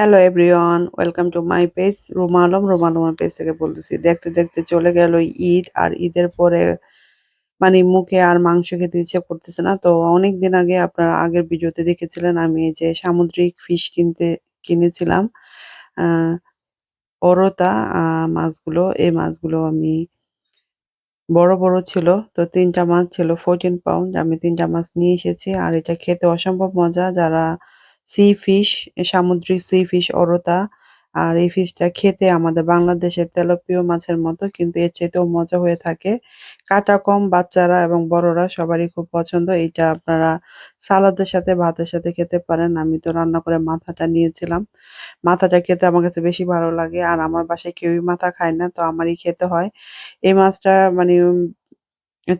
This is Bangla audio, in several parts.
Hello everyone welcome to my page Ruma Alam Ruma page থেকে বলতেছি, দেখতে দেখতে চলে গেল ঈদ, আর ঈদের পরে মানে মুখে আর মাংস খেতে ইচ্ছে করতেছে না। তো অনেক দিন আগে আপনারা আগের ভিডিওতে দেখেছিলেন, আমি যে সামুদ্রিক ফিশ কিনতে, কিনেছিলাম অরতা মাছগুলো। এই মাছগুলো আমি বড় বড় ছিল। তো তিনটা মাছ ছিল ফোরটিন পাউন্ড আমি তিনটা মাছ নিয়ে এসেছি, আর এটা খেতে অসম্ভব মজা। যারা সি ফিশ সামুদ্রিক সি ফিশ অরতা, আর এই ফিশটা খেতে আমাদের বাংলাদেশের তেলাপিয়া মাছের মতো, কিন্তু এর চাইতেও মজা হয়ে থাকে। কাটা কম, বাচ্চারা এবং বড়রা সবারই খুব পছন্দ। এটা আপনারা সালাদের সাথে, ভাতের সাথে খেতে পারেন। আমি তো রান্না করে মাথাটা নিয়েছিলাম। মাথাটা খেতে আমার কাছে বেশি ভালো লাগে, আর আমার বাসায় কেউই মাথা খায় না, তো আমারই খেতে হয়। এই মাছটা মানে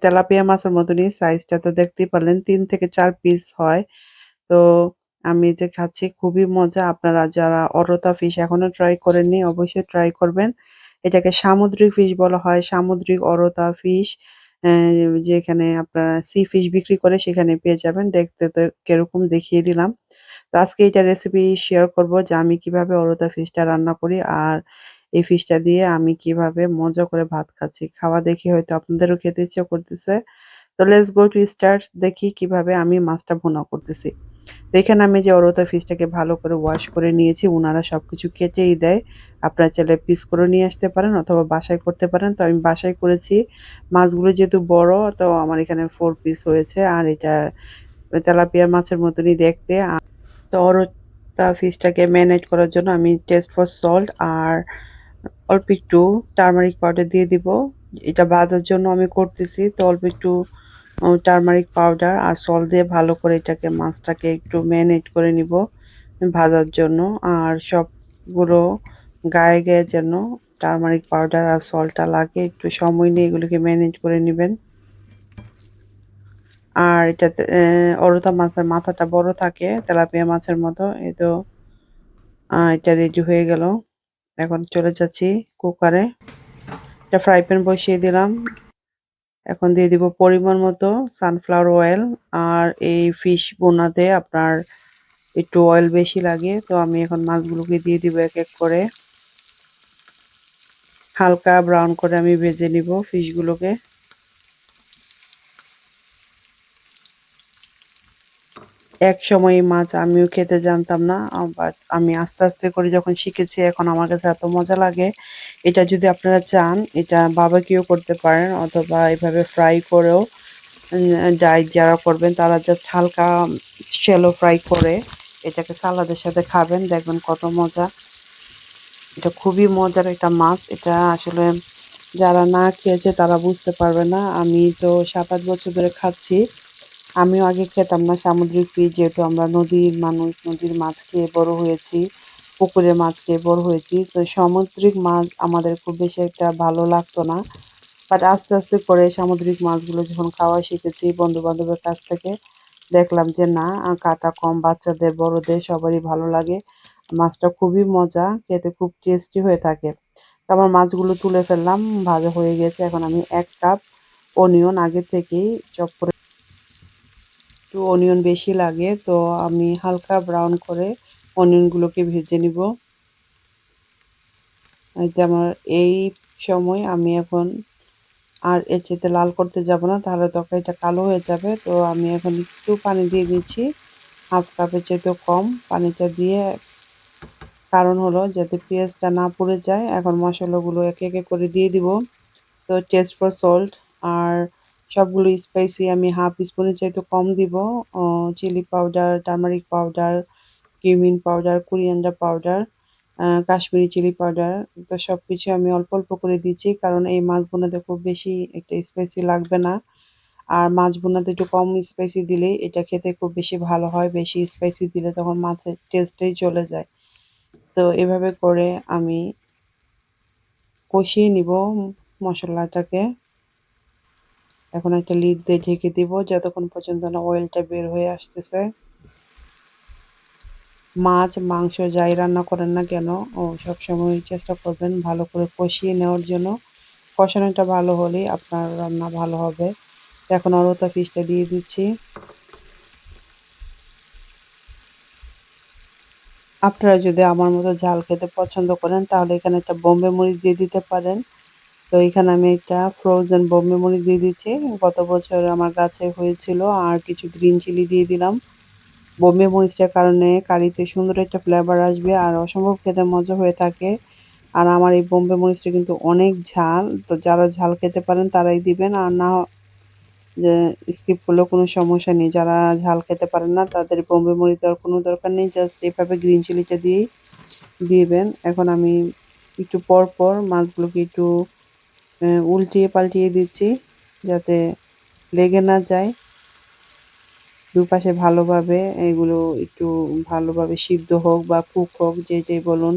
তেলাপিয়া মাছের মতনই সাইজটা তো দেখতেই পারলেন, তিন থেকে চার পিস হয়। তো আমি যে খাচ্ছি খুবই মজা। আপনারা যারা অরতা ফিশ এখনও ট্রাই করেননি, অবশ্যই ট্রাই করবেন। এটাকে সামুদ্রিক ফিশ বলা হয়, সামুদ্রিক অরতা ফিশ যেখানে আপনারা সি ফিশ বিক্রি করে সেখানে পেয়ে যাবেন। দেখতে তো কীরকম দেখিয়ে দিলাম। তো আজকে এটা রেসিপি শেয়ার করব যে আমি কীভাবে অরতা ফিশটা রান্না করি আর এই ফিশটা দিয়ে আমি কীভাবে মজা করে ভাত খাচ্ছি। খাওয়া দেখি হয়তো আপনাদেরও খেতে ইচ্ছে করতেছে। তো লেটস গো টু স্টার্ট দেখি কীভাবে আমি মাছটা ভুনা করতেছি। তো এখানে আমি যে অরতা ফিশটাকে ভালো করে ওয়াশ করে নিয়েছি ওনারা সবকিছু কেটেই দেয়। আপনারা চাইলে পিস করে নিয়ে আসতে পারেন অথবা বাসায় করতে পারেন। তো আমি বাসায় করেছি। মাছগুলো যেহেতু বড়, তো আমার এখানে ফোর পিস হয়েছে আর এটা তেলাপিয়া মাছের মতনই দেখতে। তো অরতা ফিশটাকে ম্যানেজ করার জন্য আমি টেস্ট ফর সল্ট আর অল্প একটু টারমারিক পাউডার দিয়ে দিব। এটা ভাজার জন্য আমি করতেছি, তো অল্প একটু টারমারিক পাউডার আর সল দিয়ে ভালো করে এটাকে, মাছটাকে একটু ম্যারিনেট করে নিব ভাজার জন্য। আর সবগুলো গায়ে গায়ে যেন টারমারিক পাউডার আর সলটা লাগে, একটু সময় নিয়ে এগুলোকে ম্যানেজ করে নেবেন। আর এটাতে অরতা মাছের মাথাটা বড় থাকে, তেলাপিয়া মাছের মতো এই তো এটা রেডি হয়ে গেল। এখন চলে যাচ্ছি কুকারে এটা ফ্রাই প্যান বসিয়ে দিলাম। এখন দিয়ে দিব পরিমাণ মতো সানফ্লাওয়ার অয়েল আর এই ফিশ বোনাতে আপনার একটু অয়েল বেশি লাগে। তো আমি এখন মাছগুলোকে দিয়ে দিব এক এক করে। হালকা ব্রাউন করে আমি ভেজে নিব ফিশগুলোকে এক সময় মাছ আমিও খেতে জানতাম না বাট আমি আস্তে আস্তে করে যখন শিখেছি, এখন আমার কাছে এত মজা লাগে। এটা যদি আপনারা চান, এটা বাবাকেও করতে পারেন, অথবা এভাবে ফ্রাই করেও ডাইট যারা করবেন, তারা জাস্ট হালকা শ্যালো ফ্রাই করে, এটাকে সালাদের সাথে খাবেন, দেখবেন কত মজা। এটা খুবই মজার একটা মাছ, এটা আসলে যারা না খেয়েছে, তারা বুঝতে পারবে না। আমি তো সাত আট বছর ধরে খাচ্ছি। আমিও আগে খেতাম না সামুদ্রিক ফিশ যেহেতু আমরা নদীর মানুষ, নদীর মাছ খেয়ে বড় হয়েছি, পুকুরের মাছ খেয়ে বড় হয়েছি, তো সামুদ্রিক মাছ আমাদের খুব বেশি একটা ভালো লাগতো না। বাট আস্তে আস্তে করে সামুদ্রিক মাছগুলো যখন খাওয়া শিখেছি বন্ধু বান্ধবের কাছ থেকে, দেখলাম যে না, কাটা কম, বাচ্চাদের, বড়দের সবারই ভালো লাগে। মাছটা খুবই মজা, খেতে খুব টেস্টি হয়ে থাকে। তো আমার মাছগুলো তুলে ফেললাম, ভাজা হয়ে গেছে। এখন আমি এক কাপ অনিয়ন আগে থেকেই চপ করে একটু অনিয়ন বেশি লাগে, তো আমি হালকা ব্রাউন করে অনিয়নগুলোকে ভেজে নিব। আমার এই সময় আমি এখন আর এর চেতে লাল করতে যাব না, তাহলে তরকারিটা কালো হয়ে যাবে। তো আমি এখন একটু পানি দিয়ে দিচ্ছি, হাফ কাপের চেয়েতেও কম। পানিটা দিয়ে কারণ হলো যাতে পেঁয়াজটা না পুড়ে যায়, এখন মশলাগুলো একে একে করে দিয়ে দিব। তো টেস্ট ফর সল্ট আর সবগুলো স্পাইসি আমি হাফ স্পুনের চাইতে কম দিব। Chilli powder turmeric powder cumin powder coriander powder Kashmiri chilli powder তো সব কিছু আমি অল্প অল্প করে দিচ্ছি কারণ এই মাছ বোনাতে খুব বেশি একটা স্পাইসি লাগবে না। আর মাছ বোনাতে একটু কম স্পাইসি দিলেই এটা খেতে খুব বেশি ভালো হয়, বেশি স্পাইসি দিলে তখন মাছের টেস্টেই চলে যায়। তো এভাবে করে আমি কষিয়ে নিব মশলাটাকে। এখন একটা লিড দিয়ে ঢেকে দিব, যতক্ষণ পর্যন্ত না অয়েলটা বের হয়ে আসতেছে। মাছ, মাংস যাই রান্না করেন না কেন, ও সবসময় চেষ্টা করবেন ভালো করে কষিয়ে নেওয়ার জন্য। কষানোটা ভালো হলেই আপনার রান্না ভালো হবে। এখন অরতা ফিশটা দিয়ে দিচ্ছি। আপনারা যদি আমার মতো ঝাল খেতে পছন্দ করেন, তাহলে এখানে একটা বোম্বে মরিচ দিয়ে দিতে পারেন। তো এখানে আমি একটা ফ্রোজেন বোম্বে মরিচ দিয়ে দিচ্ছি। গত বছর আমার গাছে হয়েছিল আর কিছু গ্রিন চিলি দিয়ে দিলাম। বোম্বে মরিচটার কারণে কারিতে সুন্দর একটা ফ্লেভার আসবে আর অসম্ভব খেতে মজা হয়ে থাকে। আর আমার এই বোম্বে মরিচটা কিন্তু অনেক ঝাল। তো যারা ঝাল খেতে পারেন তারাই দিবেন। আর না যে স্কিপ করলেও কোনো সমস্যা নেই। যারা ঝাল খেতে পারেন না তাদের বোম্বে মরিচ দেওয়ার কোনো দরকার নেই। জাস্ট এভাবে গ্রিন চিলিটা দিয়েই দিবেন। এখন আমি একটু পর পর মাছগুলোকে একটু উল্টিয়ে পাল্টিয়ে দিচ্ছি যাতে লেগে না যায়। দুপাশে ভালোভাবে এগুলো একটু ভালোভাবে সিদ্ধ হোক বা কুক হোক যেটাই বলুন।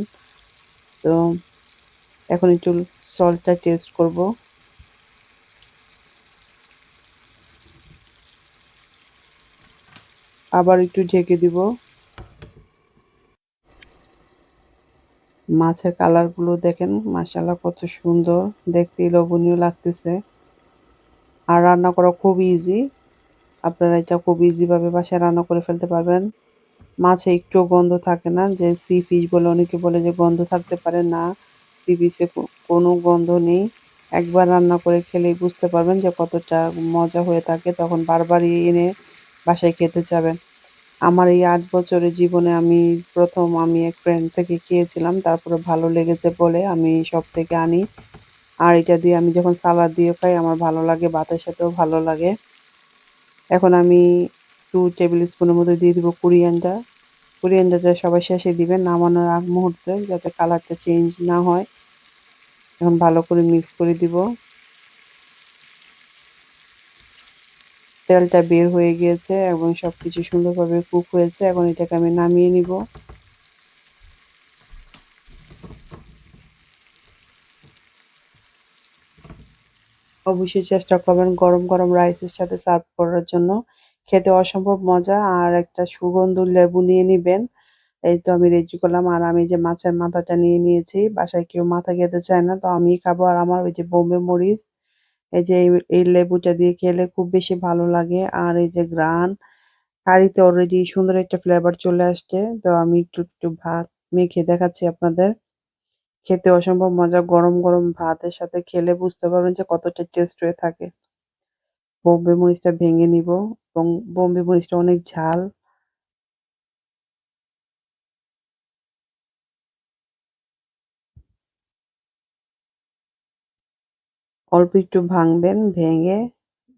তো এখন একটু সল্টটা টেস্ট করব। আবার একটু ঢেকে দিব। মাছের কালারগুলো দেখেন মাসাল্লাহ কত সুন্দর। দেখতেই লোভনীয় লাগতেছে। আর রান্না করা খুব ইজি আপনারা এটা খুব ইজিভাবে বাসায় রান্না করে ফেলতে পারবেন। মাছে একটু গন্ধ থাকে না, যে সি ফিশ বলে অনেকে বলে যে গন্ধ থাকতে পারে না। সি ফিশে কোনো গন্ধ নেই। একবার রান্না করে খেলেই বুঝতে পারবেন যে কতটা মজা হয়ে থাকে, তখন বারবারই এনে বাসায় খেতে যাবেন আমার এই আট বছরের জীবনে আমি প্রথম আমি এক ফ্রেন্ড থেকে খেয়েছিলাম, তারপরে ভালো লেগেছে বলে আমি সব থেকে আনি। আর এটা দিয়ে আমি যখন সালাদ দিয়ে খাই, আমার ভালো লাগে, ভাতের সাথেও ভালো লাগে। এখন আমি টু টেবিল স্পুনের মধ্যে দিয়ে দিব কুরিয়ানটা কুরিয়ানটা সবাই শেষে দিবেন নামানোর আগ মুহূর্তে, যাতে কালারটা চেঞ্জ না হয়। এখন ভালো করে মিক্স করে দিব। তেলটা বের হয়ে গিয়েছে এবং সব কিছু সুন্দরভাবে কুক হয়েছে। এখন এটাকে আমি নামিয়ে নিব। অবশ্যই চেষ্টা করবেন গরম গরম রাইসের সাথে সার্ভ করার জন্য। খেতে অসম্ভব মজা আর একটা সুগন্ধ লেবু নিয়ে নেবেন। এই তো আমি রেডি করলাম। আর আমি যে মাছের মাথাটা নিয়ে নিয়েছি, বাসায় কেউ মাথা খেতে চায় না, তো আমি খাব। আর আমার ওই যে বোম্বে মরিচ এই যে এই লেবুটা দিয়ে খেলে খুব বেশি ভালো লাগে। আর এই যে গ্রান কারিতে অলরেডি সুন্দর একটা ফ্লেভার চলে আসছে। তো আমি একটু একটু ভাত মেখে দেখাচ্ছি আপনাদের। খেতে অসম্ভব মজা, গরম গরম ভাতের সাথে খেলে বুঝতে পারবেন যে কতটা টেস্ট হয়ে থাকে। বোম্বে মরিচটা ভেঙে নিব এবং বোম্বে মরিচটা অনেক ঝাল। অল্প একটু ভাঙবেন, ভেঙে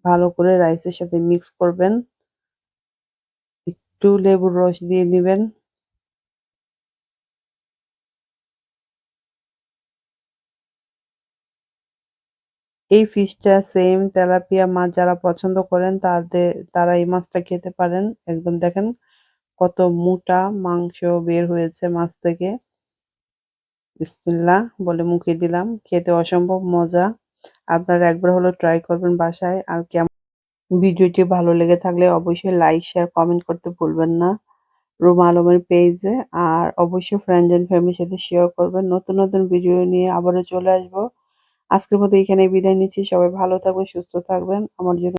ভালো করে রাইসের সাথে মিক্স করবেন। একটু লেবুর রস দিয়ে দিবেন। এই ফিশটা সেম তেলাপিয়া মাছ যারা পছন্দ করেন, তাদের, তারা এই মাছটা খেতে পারেন। একদম দেখেন কত মোটা মাংস বের হয়েছে মাছ থেকে। বিসমিল্লাহ বলে মুখে দিলাম। খেতে অসম্ভব মজা। আপনারা একবার হলো ট্রাই করবেন বাসায়। আর কেমন ভিডিওটি ভালো লেগে থাকলে অবশ্যই লাইক শেয়ার কমেন্ট করতে ভুলবেন না রুমা আলমের পেজে আর অবশ্যই ফ্রেন্ড অ্যান্ড ফ্যামিলির সাথে শেয়ার করবেন। নতুন নতুন ভিডিও নিয়ে আবারও চলে আসব। আজকের মতো এখানে বিদায় নিচ্ছি। সবাই ভালো থাকবেন, সুস্থ থাকবেন। আমার জন্য